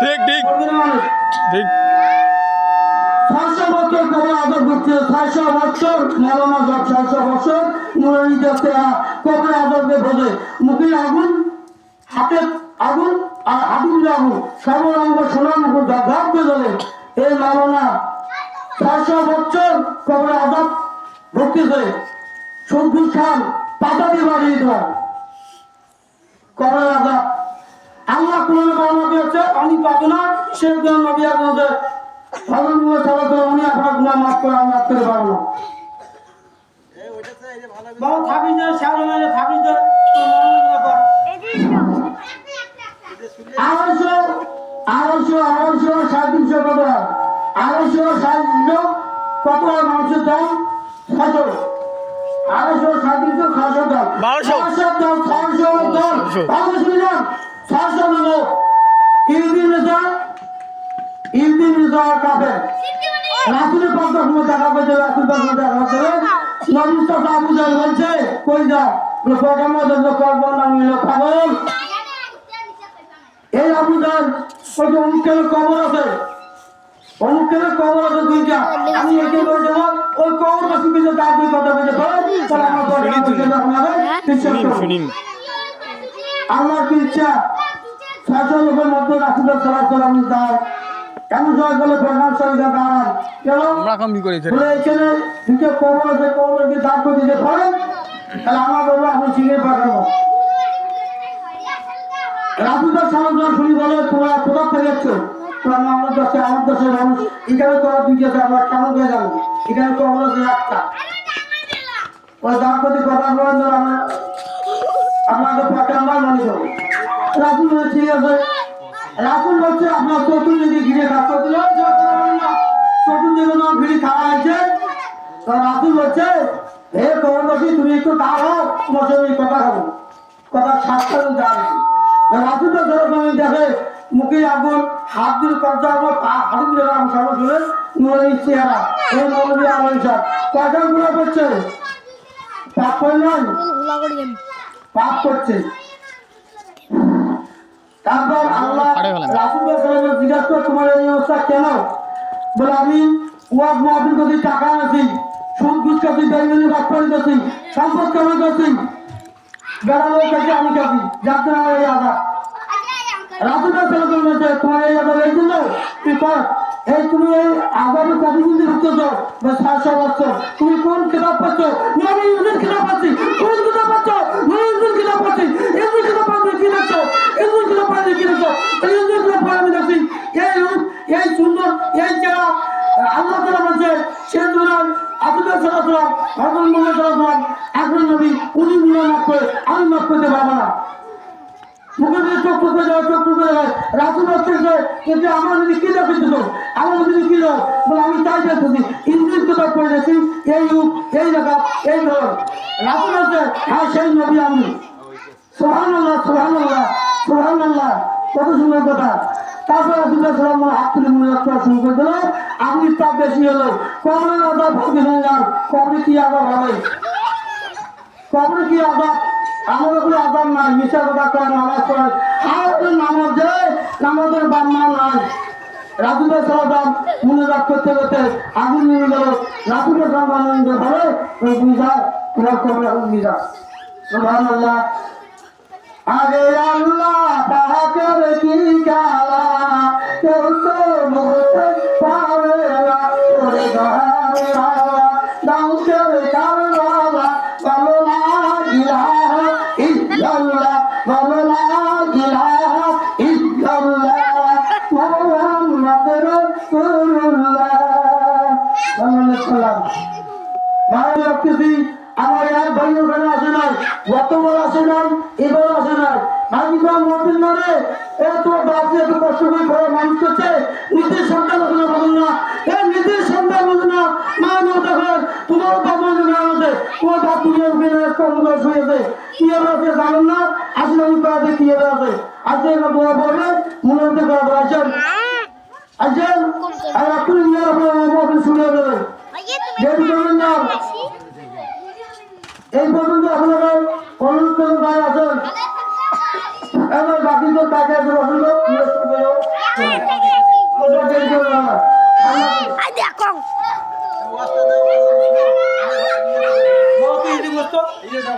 ঠিক ঠিক। ঠিক। ছয়শো বছর ধরে আদর করছে ছয়শো বছর মরমা সব ছয়শো বছর মুরলি যাতে কবে আদরকে বোঝে মুখে আগুন হাতে আগুন আর হাঁটুতে আগুন সর্বরঙ্গ সোনার মুখ ধাপ করে ধরে এই মালনা ছয়শো বছর কবে আদর ভক্তিছে সবুজ খান পাতা দিয়ে বাড়িয়ে দেওয়া কবে আদর আল্লাহ কোরআন বর্ণনা করেছে আমি পাবো না, সে কোন নবী আপনাদের ভগবান মুখে চলা করে উনি আপনার গুণা মাফ করে, আমি মাফ পারব না। বাবা থাকি যে সামনে থাকি যে আড়াইশো আড়াইশো আড়াইশো, সাড়ে তিনশো কত? আড়াইশো, সাড়ে তিনশো, কত মানুষের দাম? ছশো আড়াইশো, সাড়ে তিনশো বারোশো। ছশো দেবো ইউদিন নিজাম ইউদিন নিজাম কাপে রাসুলের পঞ্চাশ সময় টাকা পেয়েছে রাসুল আবু জাল বলছে কই যাও প্রথম জন্য করব না পাগল এই আবু জাল ওই যে অমুকের কবর আছে অমুকের কবর আছে দুইটা আমি একে বলছি না ওই কবর কাছে কিছু তার দুই কথা না আপনাদের বিশ্বাস শুনিন আল্লাহর ইচ্ছা? ছয়শো লোকের মধ্যে রাসুলের সালাম সালাম দাও কেমন সবাই বলে প্রধান সঙ্গে দাঁড়ান। কেন? আমরা কম করেছে? বলে এখানে দুটো কবর আছে কবরকে দাঁড় করে দিতে পারেন? তাহলে আমার বলব আপনি শিখে পাঠাবো। রাসুলের সালাম সালাম শুনি বলে তোমরা কোথা থেকে এসছো তোমরা আমার কাছে আমার দেশের মানুষ। এখানে তোরা দুই আছে আমরা কেমন হয়ে যাব এখানে কবর আছে একটা। ওই করে কথা বলেন যে আমরা আপনাদের পক্ষে আমরা মনে করি। রাসুল ঠিক আছে রাসুল বলছে, আপনার চতুর্দিকে ঘিরে খা চতুর্দিকে চতুর্দিকে যখন ঘিরে খাওয়া হয়েছে তো রাসুল বলছে, হে কবরবাসী তুমি একটু দাঁড়াও, তোমার সঙ্গে কথা হবে কথা সাতটা জানি। রাসুল তো ধরো দেখে মুখে আগুন হাত দিয়ে কবজা আমার পা হাতে দিয়ে আমি সবাই শুনে নুরানি চেহারা এই মৌলবী আলম সাহেব কয়টা গুলো করছে? পাপ করে পাপ করছে। তারপর আল্লাহ। রাসুল জিজ্ঞাসা করে তোমার এই অবস্থা কেন? বলে আমি ওয়াজ মাহফিল করছি টাকা আছি সুদ ঘুষ করছি বেঙ্গলি বাটপাড়ি করছি সম্পদ কামাই করছি? বেড়ানো কাছে আমি তুমি কোন কিতাব পাচ্ছ আমি ইউজের কিতাব পাচ্ছি কোন কিতাব পাচ্ছ আমি কিতাব পাচ্ছি পাচ্ছি কি দেখছ? ইউজের কিতাব কি দেখছ? ইউজের কিতাব পাচ্ছি আমি এই সুন্দর, এই চেহারা, আল্লাহ তালা বলছে, সে তোমার করে দেখছি এই যুগ এই জায়গা হ্যাঁ সেই নবী আমি। সোহান আল্লাহ সোহান আল্লাহ কত সুন্দর কথা। তারপর রাসুল্লাহ সালাম মনে রাখতে আপনি তাপ বেশি হলো কবরের আদাব ভাবি হয়ে যান কবরে কি আদাব হবে? কবরে কি আদাব? আমাদের কোনো আদাব নাই, মিশা কথা করে নামাজ পড়ে আমাদের নামাজ দেয় নামাজের বাম্মা নাই। রাজুদের সালাম মনে রাখ করতে করতে আগুন নিয়ে গেল। রাজুদের সালাম আনন্দ ধরে ওই বুঝা তোমার কবরে আগুন বুঝা সুবহান আল্লাহ আগে আল্লাহ পাহাকের কি গালা? ইল্লাল্লাহ বলো না ইলাহা ইল্লাল্লাহ মুহাম্মাদুর রাসূলুল্লাহ সাল্লাল্লাহু ভাই রাখতেছি আমার এক ভাই ওখানে আসে নাই গতবার আসে নাই এবার আসে নাই আমি তো মন্দির না রে এত বাপ এত কষ্ট করে ঘরে মানুষ করছে নিজের সন্তান আসে না বলুন না এ নিজের সন্তান বলুন না মা মা দেখেন তোমার বাপ মা না আছে তোমার বাপ দুনিয়ার উপরে কর্ম শুয়েছে কি হবে আছে জানেন না আসলে আমি কয়াতে কি হবে আছে? আজকে একটা দোয়া পড়বে মনে হতে করা আসেন আসেন আর আপনি নিয়ে আপনার শুনে দেবেন যেহেতু জানেন না এই পর্যন্ত আপনারা অনুরোধ করে আসুন এবার বাকি তো টাকা আছে